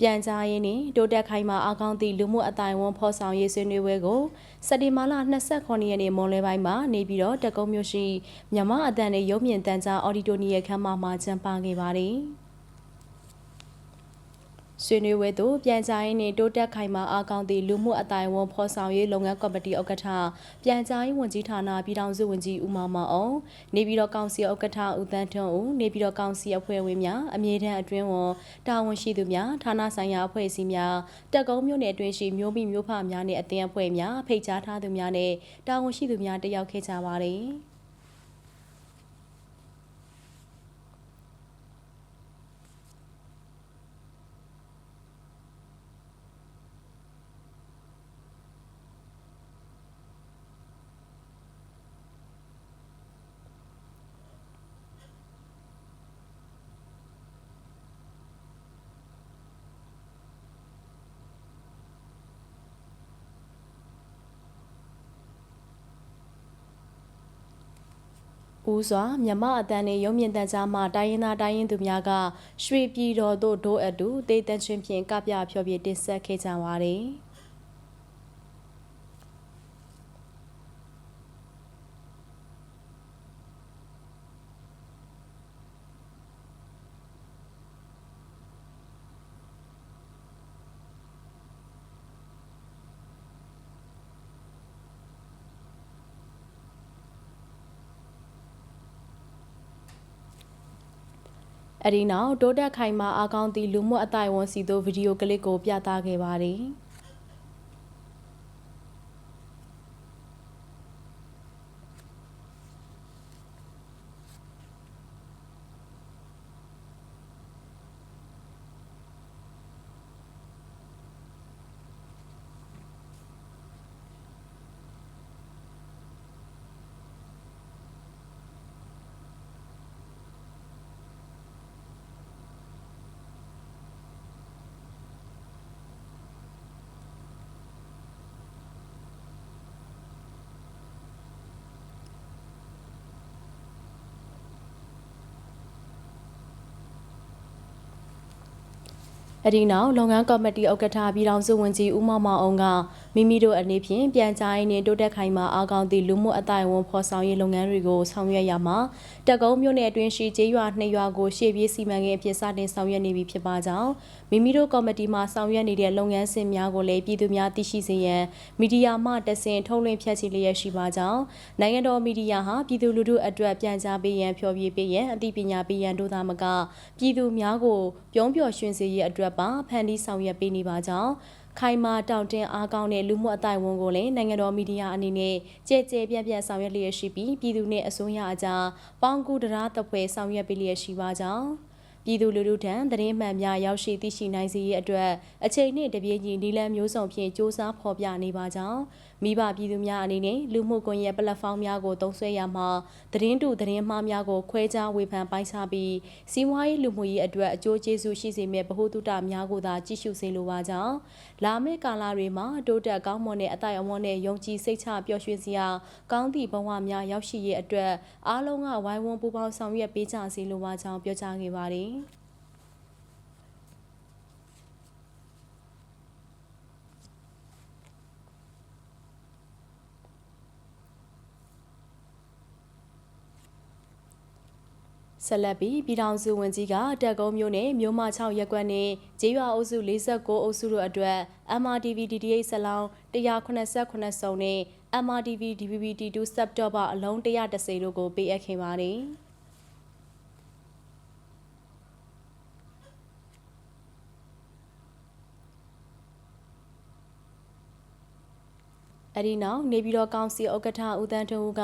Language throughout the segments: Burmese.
ပြန်ကြားရေးနှင့်တိုးတက်ခိုင်မာအားကောင်းသည့်လူမှုအတိုင်းအဝန်ဖော်ဆောင်ရေးဆွေးနွေးပွဲကိုစက်တင်ဘာလ29ရက်နေ့မွန်လွဲပိုင်းမှာနေပြည်တော်တကုံမြို့ရှိမြမအတန်နဲ့ရုပ်မြင်သံကြားအော်ဒီတိုနီယခမ်းမမှာကျင်းပခဲ့ပါတယ်။ ဆွေးနွေးပွဲသို့ပြန်ကြားရေးနှင့်တိုးတက်ခိုင်မာအားကောင်းသည့်လူမှုအတိုင်းအဝန်ဖော်ဆောင်ရေးလုပ်ငန်းကော်မတီဥက္ကဋ္ဌပြန်ကြားရေးဝန်ကြီးဌာနပြည်ထောင်စုဝန်ကြီးဦးမောင်မောင်အောင်နေပြည်တော်ကောင်စီဥက္ကဋ္ဌဦးတန်းထွန်းဦးနေပြည်တော်ကောင်စီအဖွဲ့ဝင်များအမြဲတမ်းအတွင်းဝန်တာဝန်ရှိသူများဌာနဆိုင်ရာအဖွဲ့အစည်းများတက်ကုန်းမြို့နယ်အတွင်းရှိမျိုးမိမျိုးဖများနဲ့အသင်းအဖွဲ့များဖိတ်ကြားထားသူများနဲ့တာဝန်ရှိသူများတက်ရောက်ခဲ့ကြပါတယ်။ ဦးစွာမြမအတန်းနှင့်ရုံမြင့်တန်းကြားမှတိုင်းရင်းသားတိုင်းရင်းသူများကရွှေပြည်တော်သို့ဒိုးအတူတေးတန်းချင်းဖြင့်ကပြဖြောပြတင်ဆက်ခဲ့ကြပါသည်။ အဒီနောက်တိုးတက်ခိုင်မာအားကောင်းသည့်လူမှုအတိုင်းဝန်စီသို့ဗီဒီယိုကလစ်ကိုပြသခဲ့ပါသည်။ အဒီနောက်လုပ်ငန်းကော်မတီဥက္ကဋ္ဌပြည်ထောင်စုဝန်ကြီးဦးမောင်မောင်အောင်က မိမိတို့အနေဖြင့်ပြန်ကြားရေးနှင့်တိုးတက်ခိုင်မာအားကောင်းသည့်လူမှုအတိုင်းအဝန်ဖော်ဆောင်ရေးလုပ်ငန်းတွေကိုဆောင်ရွက်ရမှာတက်ကုန်းမြို့နယ်အတွင်းရှိကျေးရွာနှစ်ရွာကိုရှေ့ပြေးစီမံကိန်းအဖြစ်စတင်ဆောင်ရွက်နေပြီဖြစ်ပါကြောင်းမိမိတို့ကော်မတီမှဆောင်ရွက်နေတဲ့လုပ်ငန်းစဉ်များကိုလည်းပြည်သူများသိရှိစေရန်မီဒီယာမှတဆင့်ထုတ်လွှင့်ဖြန့်ချိလျက်ရှိပါကြောင်းနိုင်ငံတော်မီဒီယာဟာပြည်သူလူထုအတွက်ပြန်ကြားပေးရန်ဖြောပြပေးရန်အသိပညာပေးရန်တို့သာမကပြည်သူများကိုပြုံးပျော်ရွှင်စေရေးအတွက်ပါဖန်တီးဆောင်ရွက်ပေးနေပါကြောင်း ခိုင်မာတောင့်တင်းအားကောင်းတဲ့လူမှုအတိုင်းဝန်ကိုလည်းနိုင်ငံတော်မီဒီယာအနေနဲ့ကြဲကြဲပြန့်ပြန့်ဆောင်ရွက်လျက်ရှိပြီးပြည်သူနဲ့အစိုးရအကြားပေါင်းကူတရားသဖွယ်ဆောင်ရွက်ပေးလျက်ရှိပါကြောင်းပြည်သူလူထုထံသတင်းမှန်များရောက်ရှိသိရှိနိုင်စေရေးအတွက်အချိန်နှင့်တပြေးညီနီလန်းမျိုးစုံဖြင့်စ조사ဖော်ပြနေပါကြောင်းမိဘပြည်သူများအနေနဲ့လူမှုကွန်ရက်ပလက်ဖောင်းများကိုသုံးစွဲရမှာသတင်းတူသတင်းမှားများကိုခွဲခြားဝေဖန်ပိုင်းခြားပြီးစီးပွားရေးလူမှုရေးအတွက်အကျိုးကျေးဇူးရှိစေမယ့်ဗဟုသုတများကိုသာကြည့်ရှုစေလိုပါကြောင်းလာမယ့်ကာလတွေမှာတိုးတက်ကောင်းမွန်တဲ့အတိုင်းအဝန်းနဲ့ယုံကြည်စိတ်ချပျော်ရွှင်စရာကောင်းသည့်ဘဝများရောက်ရှိရေးအတွက်အားလုံးကဝိုင်းဝန်းပူးပေါင်းဆောင်ရွက်ပေးကြစီလိုပါကြောင်းပြောကြားခဲ့ပါတယ်။ ဆက်လက်ပြီးပြည်ထောင်စုဝန်ကြီးကတက်ကုန်းမြို့နယ်မြို့မ6ရပ်ကွက်နဲ့ဂျေးရွာအုပ်စု49အုပ်စုတို့အတွက် MRTV DDH ဆလောင်း189စုံနဲ့ MRTV DVB-T2 Sub Top အလုံး130တို့ကိုပေးအပ်ခဲ့ပါတယ်။ အဲဒီနောက်နေပြည်တော်ကောင်စီဥက္ကဋ္ဌဦးတန်းထွန်းဦးက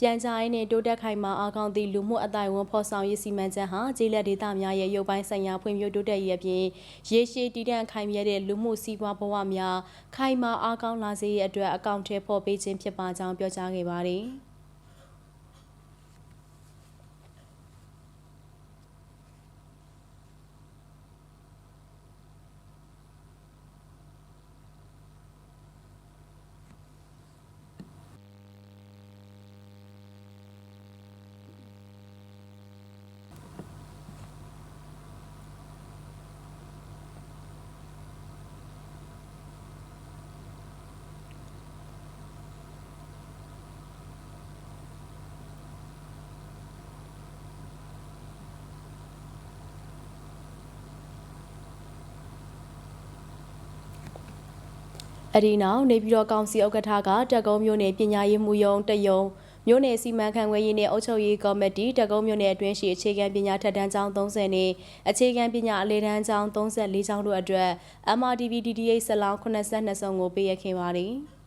ပြန်ကြားရေးနဲ့တိုးတက်ခိုင်မာအားကောင်းသည့်လူမှုအတိုင်းဝန်ဖော်ဆောင်ရေးစီမံချက်ဟာကျေးလက်ဒေသများရဲ့ရုပ်ပိုင်းဆိုင်ရာဖွံ့ဖြိုးတိုးတက်ရေးအပြင်ရေရှည်တည်တံ့ခိုင်မြဲတဲ့လူမှုစီးပွားဘဝများခိုင်မာအားကောင်းလာစေရေးအတွက်အကောင့်ထဲဖော်ပေးခြင်းဖြစ်ပါကြောင်းပြောကြားခဲ့ပါတယ်။ အဒီနောက်နေပြည်တော်ကောင်စီဥက္ကဋ္ဌကတက်ကုန်းမြို့နယ်ပညာရေးမှုယုံတယုံမြို့နယ်စီမံခန့်ခွဲရေးနဲ့အုပ်ချုပ်ရေးကော်မတီတက်ကုန်းမြို့နယ်အတွင်းရှိအခြေခံပညာထက်တန်းကျောင်း30နဲ့အခြေခံပညာအလယ်တန်းကျောင်း34ကျောင်းတို့အတွက် MRTV DDH ဆလောင်း82စုံကိုပေးအပ်ခဲ့ပါတယ်။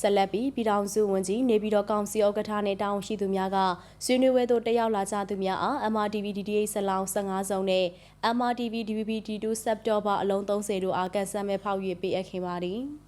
ဆက်လက်ပြီးပြည်ထောင်စုဝန်ကြီးနေပြည်တော်ကောင်စီဥက္ကဋ္ဌနဲ့တာဝန်ရှိသူများကဆွေးနွေးပွဲသို့တက်ရောက်လာကြသူများအား MRTV DDH ဆလောင်း15စုံနဲ့ MRTV DVB-T2 September အလုံး30တို့အားကန်ဆယ်မဲ့ဖောက်၍ပေးအပ်ခဲ့ပါတယ်။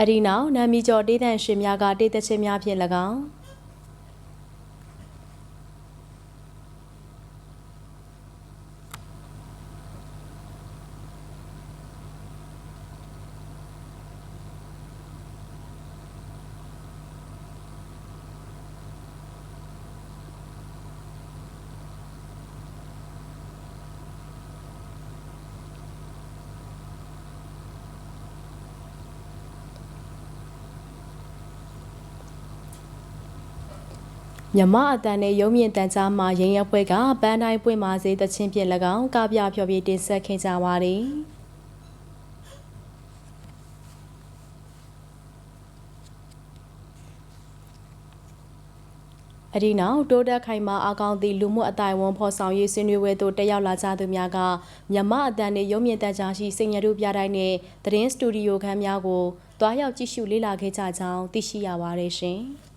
အဒီနောက်နာမီကျော်တေးသန့်ရှင်များကတေးသချင်းများဖြင့်၎င်း မြမအတန်နဲ့ရုံမြင့်တန်ကြားမှာရင်ရက်ပွဲကပန်းတိုင်းပွင့်မာစေးတချင်းဖြင့်၎င်းကပြဖျော်ဖြေတင်ဆက်ခဲ့ကြပါသည်အဒီနောက်တိုးတက်ခိုင်မာအကောင်းသည့်လူမှုအတိုင်းဝန်ဖော်ဆောင်ရေးဆွေးနွေးပွဲသို့တက်ရောက်လာကြသူများကမြမအတန်နှင့်ရုံမြင့်တန်ကြားရှိစင်ရတို့ပြတိုင်းနှင့်သတင်းစတူဒီယိုခန်းများကိုတွားရောက်ကြည့်ရှုလေ့လာခဲ့ကြကြောင်းသိရှိရပါတယ်ရှင်။